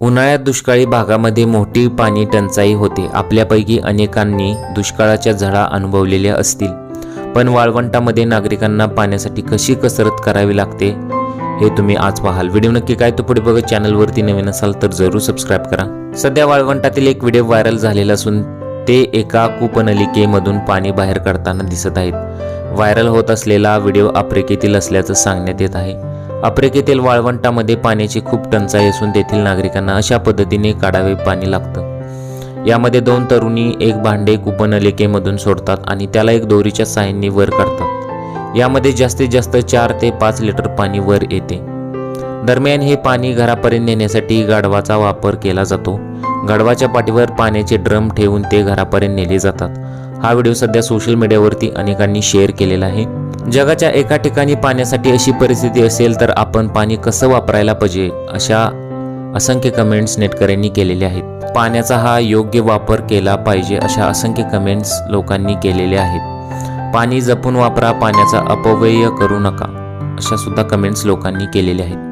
उन्हाळ्यात दुष्काळी भागामध्ये मोठी पाणी टंचाई होते. आपल्यापैकी अनेकांनी दुष्काळाच्या झळा अनुभवलेल्या असतील. पण वाळवंटामध्ये नागरिकांना पाण्यासाठी कशी कसरत करावी लागते हे तुम्ही आज पाहाल. व्हिडिओ नक्की काय तो पुढे बघत चॅनलवरती नवीन असाल तर जरूर सबस्क्राईब करा. सध्या वाळवंटातील एक व्हिडिओ व्हायरल झालेला असून ते एका कूपनलिकेमधून पाणी बाहेर काढताना दिसत आहेत. व्हायरल होत असलेला व्हिडिओ आफ्रिकेतील असल्याचं सांगण्यात येत आहे. आफ्रिकेतील वाळवंटामध्ये पाण्याची खूप टंचाई असून तेथील नागरिकांना अशा पद्धतीने काढावे पाणी लागतं. यामध्ये दोन तरुणी एक भांडे कुपनलिकेमधून सोडतात आणि त्याला एक दोरीच्या साह्याने वर काढतात. यामध्ये जास्तीत जास्त चार ते पाच लिटर पाणी वर येते. दरम्यान हे पाणी घरापर्यंत नेण्यासाठी गाढवाचा वापर केला जातो. गाढवाच्या पाठीवर पाण्याचे ड्रम ठेवून ते घरापर्यंत नेले जातात. हा व्हिडिओ सध्या सोशल मीडियावरती अनेकांनी शेअर केलेला आहे. जगाच्या एका ठिकाणी पाण्यासाठी अशी परिस्थिती असेल तर आपण पाणी कसं वापरायला पाहिजे अशा असंख्य कमेंट्स नेटकऱ्यांनी केलेले आहेत. पाण्याचा हा योग्य वापर केला पाहिजे अशा असंख्य कमेंट्स लोकांनी केलेल्या आहेत. पाणी जपून वापरा पाण्याचा अपव्यय करू नका अशा सुद्धा कमेंट्स लोकांनी केलेल्या आहेत.